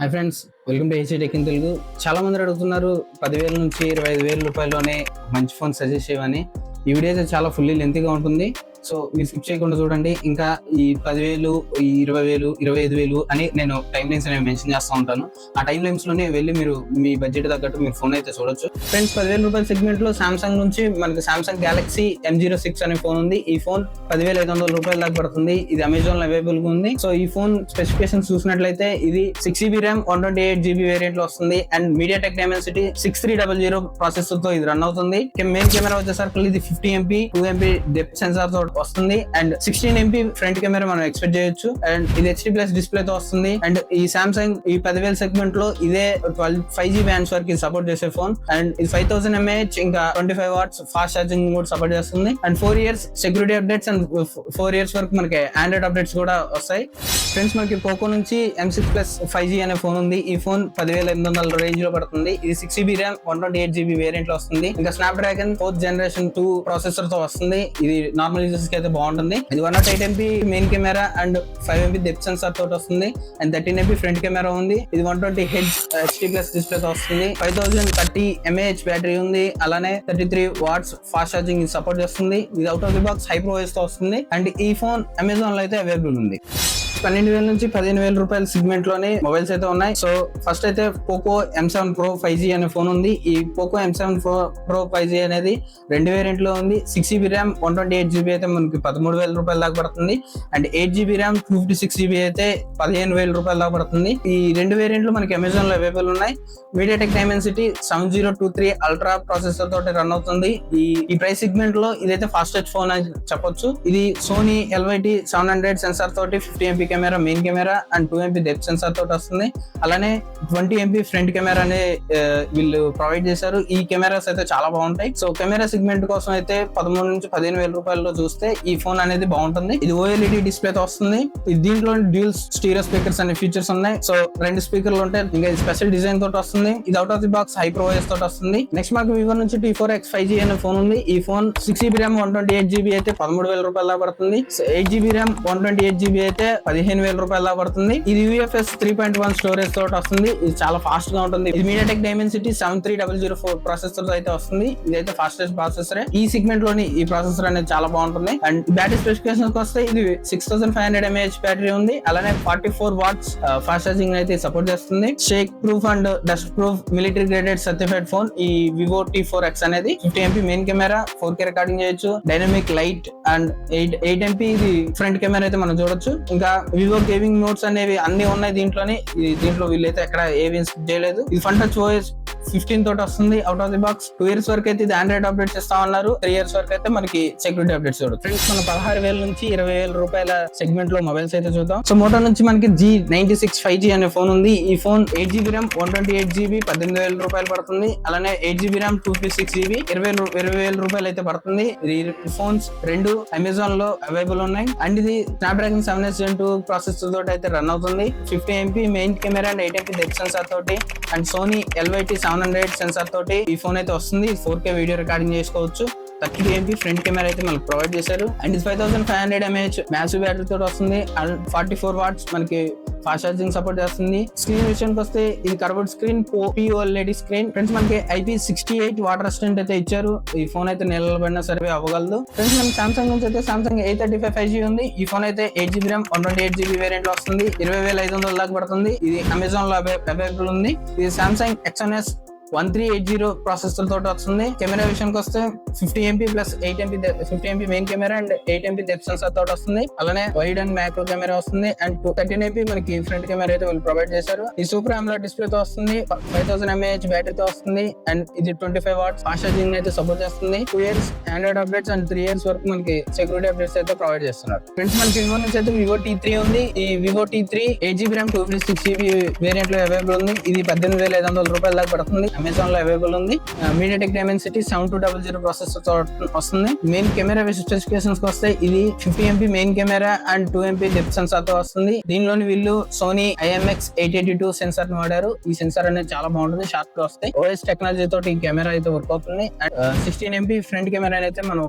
Hi friends welcome to AC tech in Telugu. చాలా మంది అడుగుతున్నారు పదివేల నుంచి ఇరవై ఐదు వేల రూపాయల్లోనే మంచి ఫోన్ సజెస్ట్ చేయమని ఈ వీడియో అయితే చాలా ఫుల్లీ లెంత్గా ఉంటుంది. సో మీరు స్కిప్ చేయకుండా చూడండి. ఇంకా ఈ పదివేలు ఈ ఇరవై వేలు ఇరవై ఐదు వేలు అని నేను టైం లైన్స్ అనేవి మెన్షన్ చేస్తూ ఉంటాను. ఆ టైం లైన్స్లోనే వెళ్ళి మీరు మీ బడ్జెట్ తగ్గట్టు మీరు ఫోన్ అయితే చూడొచ్చు. ఫ్రెండ్స్ పదివేల రూపాయల సెగ్మెంట్లో సామ్సంగ్ నుంచి మనకి Samsung Galaxy M zero six అనే ఫోన్ ఉంది. ఈ ఫోన్ పదివేల ఐదు వందల రూపాయల దాకా పడుతుంది. ఇది అమెజాన్లో అవైలబుల్గా ఉంది. సో ఈ ఫోన్ స్పెసిఫికేషన్స్ చూసినట్లయితే ఇది six GB RAM one twenty eight GB వేరియంట్లో వస్తుంది. And MediaTek Dimensity six three double zero ప్రాసెసర్తో ఇది రన్ అవుతుంది. మెయిన్ కెమెరా వచ్చేసరికి ఇది fifty MP two MP depth సెన్సార్తో వస్తుంది. And sixteen MP front camera మనం ఎక్స్పెక్ట్ చేయొచ్చు. అండ్ ఇది హెచ్డి ప్లస్ డిస్ప్లే తో వస్తుంది. అండ్ ఈ సామ్సంగ్ ఈ పదివేల సెగ్మెంట్లో ఇదే ట్వెల్వ్ ఫైవ్ జీ బ్యాండ్స్ వరకు ఇది సపోర్ట్ చేసే ఫోన్ అండ్ ఇది ఫైవ్ థౌసండ్ ఎంఏహెచ్ ఇంకా twenty five watts fast charging కూడా సపోర్ట్ చేస్తుంది. And four years security updates and four years వరకు మనకి ఆండ్రాయిడ్ అప్డేట్స్ కూడా వస్తాయి. ఫ్రెండ్స్ మనకి పోకో నుంచి M six plus five G అనే ఫోన్ ఉంది. ఈ ఫోన్ పదివేల ఎనిమిది వందల రేంజ్లో పడుతుంది. ఇది six GB RAM one twenty eight GB వేరియంట్లో వస్తుంది. ఇంకా Snapdragon fourth generation two ప్రాసెసర్తో వస్తుంది. ఇది నార్మల్ యూజర్స్కి అయితే బాగుంటుంది. ఇది one not eight MP main camera and five MP depth sensor తోటి వస్తుంది. And thirteen MP front camera ఉంది. ఇది వన్ ట్వంటీ హెడ్ హెచ్డీ ప్లస్ డిస్ప్లే తో వస్తుంది. Five thousand thirty mAh battery ఉంది. అలానే thirty three watts fast charging support చేస్తుంది. ఇది అవుట్ ఆఫ్ ది బాక్స్ హై ప్రోవైస్తో వస్తుంది. అండ్ ఈ ఫోన్ అమెజాన్లో అయితే అవైలబుల్ ఉంది. పన్నెండు వేల నుంచి పదిహేను వేల రూపాయల సిగ్మెంట్లోనే మొబైల్స్ అయితే ఉన్నాయి. సో ఫస్ట్ అయితే Poco M seven pro five G అనే ఫోన్ ఉంది. ఈ Poco M seven pro pro five G అనేది రెండు వేరియంట్లో ఉంది. Six GB RAM one twenty eight GB అయితే మనకి పదమూడు వేల రూపాయల దాకా పడుతుంది. And eight GB RAM two fifty six GB అయితే పదిహేను వేల రూపాయల దాకా పడుతుంది. ఈ రెండు వేరియంట్లు మనకి అమెజాన్లో అవైలబుల్ ఉన్నాయి. MediaTek Dimensity seven zero two three ultra processor తోటి రన్ అవుతుంది. ఈ ఈ ప్రైస్ సెగ్మెంట్లో ఇదైతే ఫాస్టెస్ట్ ఫోన్ అని చెప్పొచ్చు. ఇది Sony LYT seven hundred sensor తోటి fifty MP camera main camera and two MP depth sensor తోటి వస్తుంది. అలానే ట్వంటీ ఎంపీ ఫ్రంట్ కెమెరా అనే వీళ్ళు ప్రొవైడ్ చేశారు. ఈ కెమెరాస్ అయితే చాలా బాగుంటాయి. సో కెమెరా సెగ్మెంట్ కోసం అయితే పదమూడు నుంచి పదిహేను వేల రూపాయల్లో చూస్తే ఈ ఫోన్ అనేది బాగుంటుంది. ఇది ఓఎల్ఈడి డిస్ప్లే తో వస్తుంది. ఇది దీంట్లో డ్యూల్ స్టీరియో స్పీకర్స్ అనే ఫీచర్స్ ఉన్నాయి. సో రెండు స్పీకర్లు ఉంటాయి ఇంకా ఇది స్పెషల్ డిజైన్ తోటి వస్తుంది. ఇది out of the box HyperOS తోటి వస్తుంది. నెక్స్ట్ మాకు వివో నుంచి T four X five G అనే ఫోన్ ఉంది. ఈ phone six GB RAM one twenty eight GB అయితే పదమూడు వేల రూపాయల పడుతుంది. Eight GB RAM one twenty eight GB అయితే పదిహేను వేల రూపాయల పడుతుంది. ఇది UFS three point one storage తోటి వస్తుంది. ఇది చాలా ఫాస్ట్గా ఉంటుంది. ఇది MediaTek Dimensity seven three double zero four processor అయితే వస్తుంది. ఇదైతే ఫాస్టెస్ట్ ప్రాసెసర్ ఈ సెగ్మెంట్లోని ఈ ప్రాసెసర్ అనేది చాలా బాగుంటుంది. అండ్ బ్యాటరీ స్పెసిఫికేషన్ వస్తే ఇది six thousand five hundred mAh battery ఉంది. అలానే forty four watts fast charging అయితే సపోర్ట్ చేస్తుంది. Shake proof and dust proof military graded certified phone ఈ వివో టీ ఫోర్ ఎక్స్ అనేది fifty MP main camera four K recording చేయొచ్చు. Dynamic light and eight eight MP ఇది front camera అయితే మనం చూడొచ్చు. ఇంకా వివో గేమింగ్ నోట్స్ అనేవి అన్ని ఉన్నాయి దీంట్లోనే. దీంట్లో వీళ్ళైతే ఎక్కడ ఏవి చేయలేదు. ఇది ఫంటా టచ్ ఫిఫ్టీన్ తోటి వస్తుంది. Out of the box two years వరకు అయితే ఇది ఆండ్రాయిడ్ అప్డేట్స్ ఇస్తా ఉన్నారు. త్రీ ఇయర్స్ వరకు అయితే మనకి సెక్యూరిటీ అప్డేట్స్ చూడదు ఫ్రెండ్స్ మన పదహారు వేల నుంచి ఇరవై వేల రూపాయల సెగ్మెంట్లో మొబైల్స్ అయితే చూద్దాం. సో మోటో నుంచి మనకి G ninety six five G అనే ఫోన్ ఉంది. ఈ phone eight GB RAM one twenty eight GB పద్దెనిమిది వేల రూపాయలు పడుతుంది. అలానే eight GB RAM two fifty six GB ఇరవై ఇరవై వేల రూపాయలు అయితే పడుతుంది. ఈ ఫోన్స్ రెండు అమెజాన్లో అవైలబుల్ ఉన్నాయి. అండ్ ఇది Snapdragon seven S two processor తోటి అయితే రన్ అవుతుంది. Fifty MP main camera and eight MP depth sensor తోటి. And Sony LYT seven hundred sensor తోటి ఈ ఫోన్ అయితే వస్తుంది. ఫోర్ కే వీడియో రికార్డింగ్ చేసుకోవచ్చు. థర్టీ ఎంపీ ఫ్రంట్ కెమెరా అయితే మనకు ప్రొవైడ్ చేశారు. అండ్ ఇది five thousand five hundred mAh massive battery తోటి వస్తుంది. అండ్ ఫార్టీ ఫోర్ వాట్స్ మనకి ఫాస్ట్ ఛార్జింగ్ సపోర్ట్ చేస్తుంది. స్క్రీన్ విషయానికి వస్తే ఇది curved screen pOLED screen. Friends మనకి IP sixty eight water assistant అయితే ఇచ్చారు. ఈ ఫోన్ అయితే నిలబడినా సర్వే అవ్వగలదు. ఫ్రెండ్స్ మనకి సామ్సంగ్ నుంచి అయితే Samsung eight thirty five five G ఉంది. ఈ ఫోన్ అయితే eight GB RAM one twenty eight GB variant వస్తుంది. ఇరవై వేల ఐదు వందల దాకా పడుతుంది. ఇది అమెజాన్లో అవైలబుల్ ఉంది. ఇది Samsung Exynos one three eight zero processor తోటి వస్తుంది. కెమెరా విషయానికి వస్తే fifty MP plus eight MP fifty MP main camera and eight MP depth sensor తోటి వస్తుంది. అలానే వైడ్ అండ్ మ్యాక్రో కెమెరా వస్తుంది. అండ్ థర్టీన్ ఎంపీ మనకి ఫ్రంట్ కెమెరా అయితే వీళ్ళు ప్రొవైడ్ చేశారు. ఈ సూపర్ ఆమ్లా డిస్ప్లే తో వస్తుంది. ఫైవ్ థౌసండ్ ఎంఏహెచ్ బ్యాటరీతో వస్తుంది. అండ్ ఇది twenty five watts fast charging అయితే సపోర్ట్ చేస్తుంది. Two years Android updates and three years వరకు మనకి సెక్యూరిటీ అప్డేట్స్ అయితే ప్రొవైడ్ చేస్తున్నారు. ఫ్రెండ్స్ మనకి వివో నుంచి అయితే వివో టీ త్రీ ఉంది. ఈ Vivo T three eight GB RAM two fifty six GB వేరియంట్లో available ఉంది. ఇది పద్దెనిమిది వేల ఐదు వందల రూపాయల దాకా పడుతుంది. అమెజాన్లో అవైలబుల్ ఉంది MediaTek Dimensity seven two double zero ప్రాసెసర్తో వస్తుంది. మెయిన్ కెమెరా స్పెసిఫికేషన్స్ వస్తే ఇది fifty MP main camera and two MP depth సెన్సార్తో వస్తుంది. దీనిలోని వీళ్ళు Sony IMX eight eighty two సెన్సార్ని వాడారు. ఈ సెన్సార్ అనేది చాలా బాగుంటుంది షార్ప్గా వస్తాయి. ఓఎస్ టెక్నాలజీ తోటి ఈ కెమెరా అయితే వర్క్ అవుతుంది. And sixteen MP front camera అయితే మనం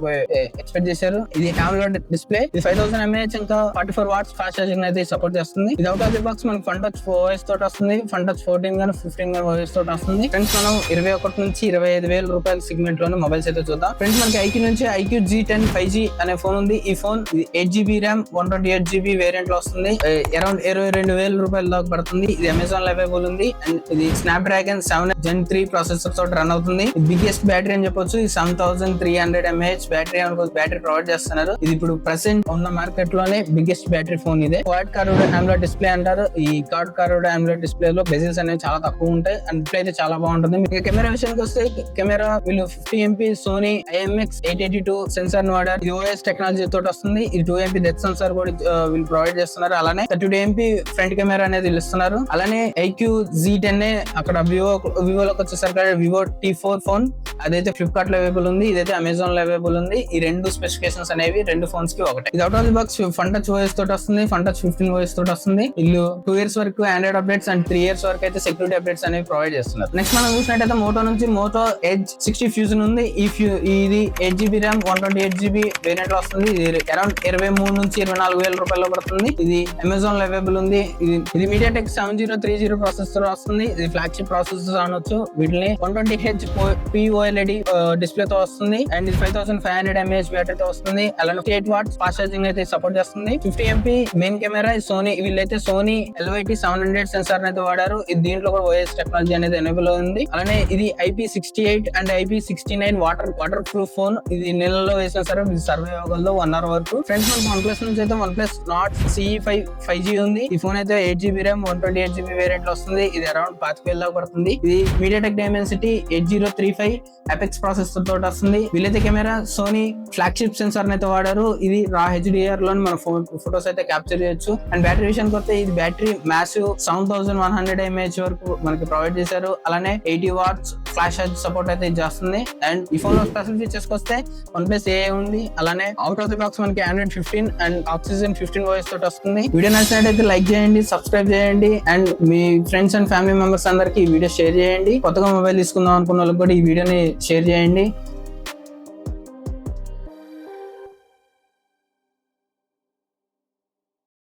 ఎక్స్పెక్ట్ చేశారు. ఇది AMOLED డిస్ప్లే ఇది ఫైవ్ థౌసండ్ ఎంఏహెచ్ ఇంకా forty four watts fast charging అయితే సపోర్ట్ చేస్తుంది. ఇది అవుట్ ఆఫ్ ది బాక్స్ మనకి ఫండ్ టచ్ ఓఎస్ తోటి వస్తుంది. ఫండ్ టచ్ ఫోర్టీన్ గానీ ఫిఫ్టీన్ గానీ ఓఎస్ తోటి వస్తుంది. ఫ్రెండ్స్ మనం ఇరవై ఒకటి నుంచి ఇరవై ఐదు వేల రూపాయల సెగ్మెంట్లోనే మొబైల్స్ అయితే చూద్దాం. ఫ్రెండ్స్ మనకి ఐక్యూ నుంచి iQOO Z ten five G అనే ఫోన్ ఉంది. ఈ phone eight GB RAM one twenty eight GB వేరియంట్లో వస్తుంది. అరౌండ్ ఇరవై రెండు వేల రూపాయల దాకా పడుతుంది. ఇది అమెజాన్లో అవైలబుల్ ఉంది. అండ్ ఇది Snapdragon seven gen three processor తోటి రన్ అవుతుంది. బిగ్గెస్ట్ బ్యాటరీ అని చెప్పొచ్చు. ఇది seven thousand three hundred mAh battery అనుకో బ్యాటరీ ప్రొవైడ్ చేస్తున్నారు. ఇది ఇప్పుడు ప్రెసెంట్ ఉన్న మార్కెట్లోనే బిగ్గెస్ట్ బ్యాటరీ ఫోన్ ఇదే. క్వాడ్ కార్డ్ ఆమ్లెట్ డిస్ప్లే అంటారు. ఈ కార్డ్ కార్డ్ ఆమ్లెట్ డిస్ప్లే లో బెజిల్స్ అనేవి చాలా తక్కువ ఉంటాయి. అండ్ డిస్ప్లే అయితే చాలా బాగుంటుంది. మీకు కెమెరా విషయానికి వస్తే కెమెరా వీళ్ళు fifty MP Sony IMX eight eighty two sensor వాడారు. యూఎస్ టెక్నాలజీ తోటి వస్తుంది. ఇది టూ ఎంపీ డెత్ సెన్సార్ కూడా వీళ్ళు ప్రొవైడ్ చేస్తున్నారు. అలానే thirty two MP front camera అనేది వీళ్ళు ఇస్తున్నారు. అలానే ఐక్యూ జీ టెన్ అక్కడ వివో వివోలోకి వచ్చేసరికి వివో టీ ఫోర్ ఫోన్ అదైతే ఫ్లిప్కార్ట్లో అవైలబుల్ ఉంది ఇదైతే అమెజాన్లో అవైలబుల్ ఉంది. ఈ రెండు స్పెసిఫికేషన్స్ అనేవి రెండు ఫోన్స్కి ఒకటే. ఇది out of the box Funtouch OS తోటి వస్తుంది ఫన్ టచ్ ఫిఫ్టీన్ ఓఎస్ తోటి వస్తుంది. ఇల్లు టూ ఇయర్స్ వరకు Android updates and three years వరకు అయితే సెక్యూరిటీ అప్డేట్స్ అనేవి ప్రొవైడ్ చేస్తున్నారు. నెక్స్ట్ మనం చూసినట్టయితే మోటో నుంచి మోటో ఎడ్జ్ సిక్స్టీ ఫ్యూజన్ ఉంది. ఈ ఫ్యూ ఇది eight GB RAM one twenty eight GB వేరియంట్లో వస్తుంది. ఇది అరౌండ్ ఇరవై మూడు నుంచి ఇరవై నాలుగు వేల రూపాయలు పడుతుంది. ఇది అమెజాన్లో అవైలబుల్ ఉంది. ఇది ఇది MediaTek seven zero three zero processor వస్తుంది. ఇది ఫ్లాగ్షిప్ ప్రాసెసర్ అనొచ్చు. వీటిని one twenty H pOLED display uh, తో వస్తుంది. అండ్ ఇది five thousand five hundred mAh battery తో వస్తుంది. అలానే ఎయిట్ వాట్స్ ఫాస్ట్ ఛార్జింగ్ అయితే సపోర్ట్ చేస్తుంది. Fifty MP main camera Sony వీళ్ళైతే Sony LYT seven hundred sensor అయితే వాడారు. ఇది దీంట్లో కూడా ఓఎస్ టెక్నాలజీ అనేది ఎనేబుల్ ఉంది. అలానే ఇది IP sixty eight and IP sixty nine water waterproof phone ఇది నెలలో వేసిన సరే ఇది సర్వే అవ్వగలదు వన్ అవర్ వరకు. ఫ్రెండ్స్ మనకి వన్ ప్లస్ నుంచి అయితే OnePlus Nord CE five five G ఉంది. ఈ ఫోన్ అయితే eight GB RAM one twenty eight GB వేరియంట్లో వస్తుంది. ఇది అరౌండ్ పాతిక వేలు దాకా పడుతుంది. ఇది MediaTek Dimensity eight zero three five Apex processor తోటి వస్తుంది. వీళ్ళైతే కెమెరా సోనీ ఫ్లాగ్షిప్ సెన్సార్ అయితే వాడారు. ఇది రా హెచ్డిఆర్లో మన ఫోటోస్ ఫొటోస్ అయితే క్యాప్చర్ చేయొచ్చు. అండ్ బ్యాటరీ విషయానికి వస్తే ఇది battery massive seven thousand one hundred mAh వరకు మనకి ప్రొవైడ్ చేశారు. అలానే ఎయిటీ వాట్స్ ఫ్లాష్ సపోర్ట్ అయితే చేస్తుంది. అండ్ ఈ ఫోన్లో స్పెషల్ ఫీచర్స్ వస్తే వన్ ప్లస్ ఏ ఉంది. అలానే అవుట్ ఆఫ్ ది బాక్స్ మనకి Android fifteen and Oxygen fifteen voice తోటి వస్తుంది. వీడియో నచ్చినట్టయితే లైక్ చేయండి సబ్స్క్రైబ్ చేయండి. అండ్ మీ ఫ్రెండ్స్ అండ్ ఫ్యామిలీ మెంబర్స్ అందరికి ఈ వీడియో షేర్ చేయండి. కొత్తగా మొబైల్ తీసుకుందాం అనుకున్న వాళ్ళకి కూడా ఈ వీడియోని షేర్ చేయండి.